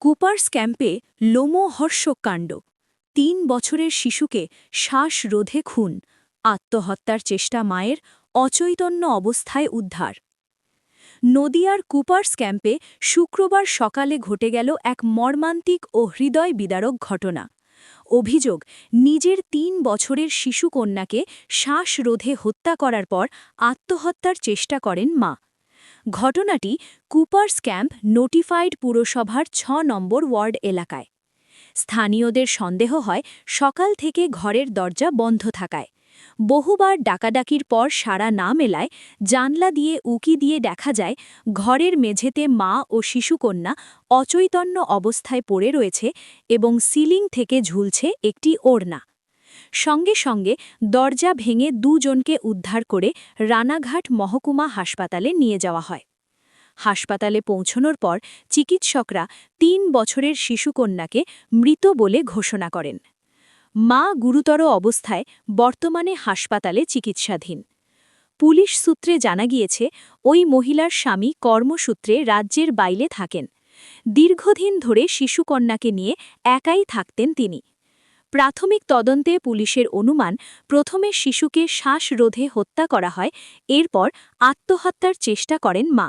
Cooper's ক্যাম্পে লোমহর্ষক কাণ্ড তিন বছরের শিশুকে শ্বাসরোধে খুন, আত্মহত্যার চেষ্টা মায়ের অচৈতন্য অবস্থায় উদ্ধার। নদিয়ার কুপার্স ক্যাম্পে শুক্রবার সকালে ঘটে গেল এক মর্মান্তিক ও হৃদয় বিদারক ঘটনা। অভিযোগ, নিজের তিন বছরের শিশুকন্যাকে শ্বাসরোধে হত্যা করার পর আত্মহত্যার চেষ্টা করেন মা। ঘটনাটি কুপার স্ক্যাম্প নোটিফাইড পুরসভার ছ নম্বর ওয়ার্ড এলাকায়। স্থানীয়দের সন্দেহ হয় সকাল থেকে ঘরের দরজা বন্ধ থাকায়। বহুবার ডাকাডাকির পর সাড়া না মেলায় জানলা দিয়ে উকি দিয়ে দেখা যায়, ঘরের মেঝেতে মা ও শিশুকন্যা অচৈতন্য অবস্থায় পড়ে রয়েছে এবং সিলিং থেকে ঝুলছে একটি ওড়না। সঙ্গে সঙ্গে দরজা ভেঙে দুজনকে উদ্ধার করে রানাঘাট মহকুমা হাসপাতালে নিয়ে যাওয়া হয়। হাসপাতালে পৌঁছনোর পর চিকিৎসকরা তিন বছরের শিশুকন্যাকে মৃত বলে ঘোষণা করেন। মা গুরুতর অবস্থায় বর্তমানে হাসপাতালে চিকিৎসাধীন। পুলিশ সূত্রে জানা গিয়েছে, ওই মহিলার স্বামী কর্মসূত্রে রাজ্যের বাইরে থাকেন। দীর্ঘদিন ধরে শিশুকন্যাকে নিয়ে একাই থাকতেন তিনি। প্রাথমিক তদন্তে পুলিশের অনুমান, প্রথমে শিশুকে শ্বাসরোধে হত্যা করা হয়, এরপর আত্মহত্যার চেষ্টা করেন মা।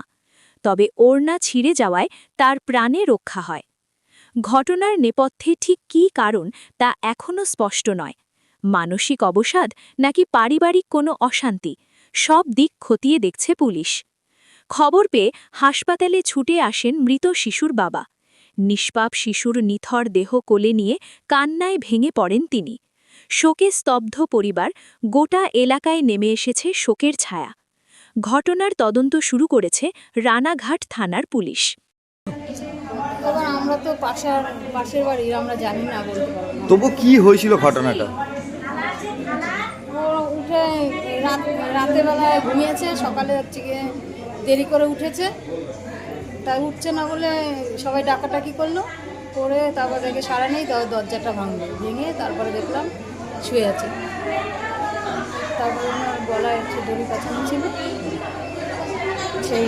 তবে ওড়না ছিঁড়ে যাওয়ায় তার প্রাণে রক্ষা হয়। ঘটনার নেপথ্যে ঠিক কী কারণ তা এখনও স্পষ্ট নয়। মানসিক অবসাদ নাকি পারিবারিক কোনো অশান্তি, সব দিক খতিয়ে দেখছে পুলিশ। খবর পেয়ে হাসপাতালে ছুটে আসেন মৃত শিশুর বাবা। নিষ্পাপ শিশুর নিথর দেহ কোলে নিয়ে কান্নায় ভেঙে পড়েন তিনি। শোকে স্তব্ধ পরিবার গোটা এলাকায় নেমে এসেছে শোকের ছায়া। ঘটনার তদন্ত শুরু করেছে রানাঘাট থানার পুলিশ। এবার আমরা তো পাশার পাশের বাড়ি আমরা জানি না বলতে পারব না। তবু কি হয়েছিল ঘটনাটা? ও উঠে রাত রাতের বেলায় ঘুমিয়েছে সকালে হচ্ছে গিয়ে দেরি করে উঠেছে। তাই উঠছে না বলে সবাই ডাকাটাকি করল করে তারপর দেখে সারা নেই তারপর দরজাটা ভাঙলো। ভেঙে তারপরে দেখলাম শুয়ে আছে। তারপরে ওনার গলায় একটু দড়ি পাচানো ছিল। সেই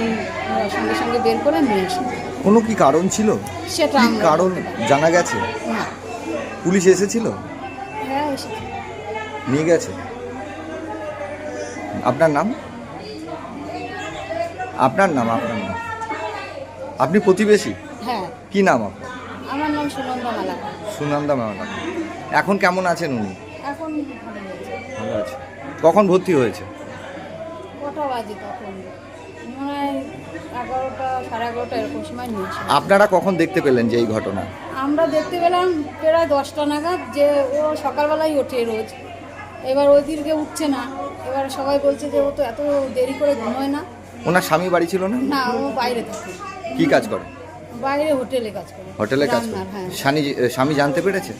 সঙ্গে সঙ্গে বের করে নিয়ে আসি কোনো কি কারণ ছিল? সেটা কি কারণ জানা গেছে? না। পুলিশ এসেছিল? হ্যাঁ এসেছে। নিয়ে গেছে? আপনার নাম? আপনার নাম আপনার নাম। আপনি প্রতিবেশী? হ্যাঁ। কি নাম আপনার? আমার নাম সুনন্দা মালাকা সুনন্দা ম্যাডাম এখন কেমন আছেন উনি? এখন ভালো আছে। কখন ভর্তি হয়েছে? কটা বাজে তখন? এগারোটা সাড়ে এগারোটা এরকম সময় আপনারা কখন দেখতে পেলেন যে এই ঘটনা? আমরা দেখতে পেলাম প্রায় দশটা নাগাদ যে ও সকালবেলায় ওঠে রোজ। এবার ওই দিনকে উঠছে না। এবার সবাই বলছে যে ও তো এত দেরি করে ঘুমোয় না। ওনার স্বামী বাড়ি ছিল না? না ও বাইরে থাকে। কি কাজ করে? বাইরে হোটেলে কাজ করে। হোটেলে কাজ করে। হ্যাঁ। স্বামী স্বামী জানতে পেরেছে?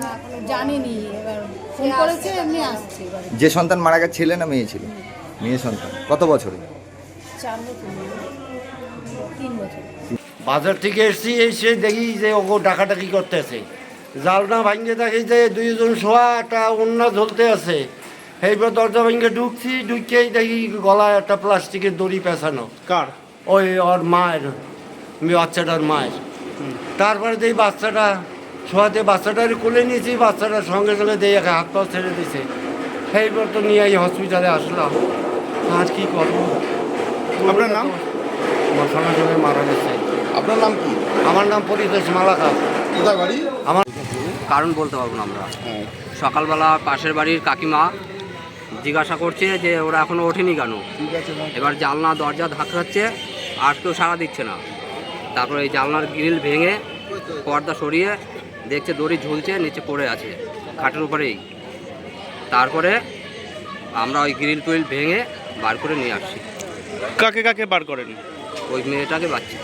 না জানিনি। এবার ফোন করেছে এমনি আসছে। যে সন্তান মারা গেছে ছেলে না মেয়ে ছিল? মেয়ে সন্তান। কত বছরে চার বছর তিন বছর। বাজার থেকে এসছি এসে দেখি যে ওকে ডাকাডাকি করতেছে। জালনা ভাঙে দেখি যে দুইজন শোয়া একটা অন্য ঝলতে আছে। এইবার দরজা ভাঙে ঢুকছি ঢুকেই দেখি গলায় একটা প্লাস্টিকের দড়ি পেঁচানো। কার? ওই ওর মায়ের বাচ্চাটার মায়ের। তারপরে দেখি বাচ্চাটা শোয়াতে বাচ্চাটার কোলে নিয়েছি বাচ্চাটার সঙ্গে সঙ্গে দিয়ে একে হাত পা ছেড়ে দিছে। সেইবার তো নিয়ে এই হসপিটালে আসলাম। আর কি করব? আপনার নাম? মারা গেছে। আপনার নাম কি? আমার নাম পরিতোষ মালাকা কোথায় বাড়ি? আমার কারণ বলতে পারব না আমরা। সকালবেলা পাশের বাড়ির কাকিমা জিজ্ঞাসা করছে যে ওরা এখনও ওঠেনি কেন? এবার জানলা দরজা ধাক্কাচ্ছে আর কেউ সাড়া দিচ্ছে না। তারপরে এই জানলার গ্রিল ভেঙে পর্দা সরিয়ে দেখছে দড়ি ঝুলছে নিচে পড়ে আছে খাটের উপরেই। তারপরে আমরা ওই গ্রিল টুইল ভেঙে বার করে নিয়ে আসছি। কাকে কাকে বার করেন? ওই মেয়েটাকে বাচ্চা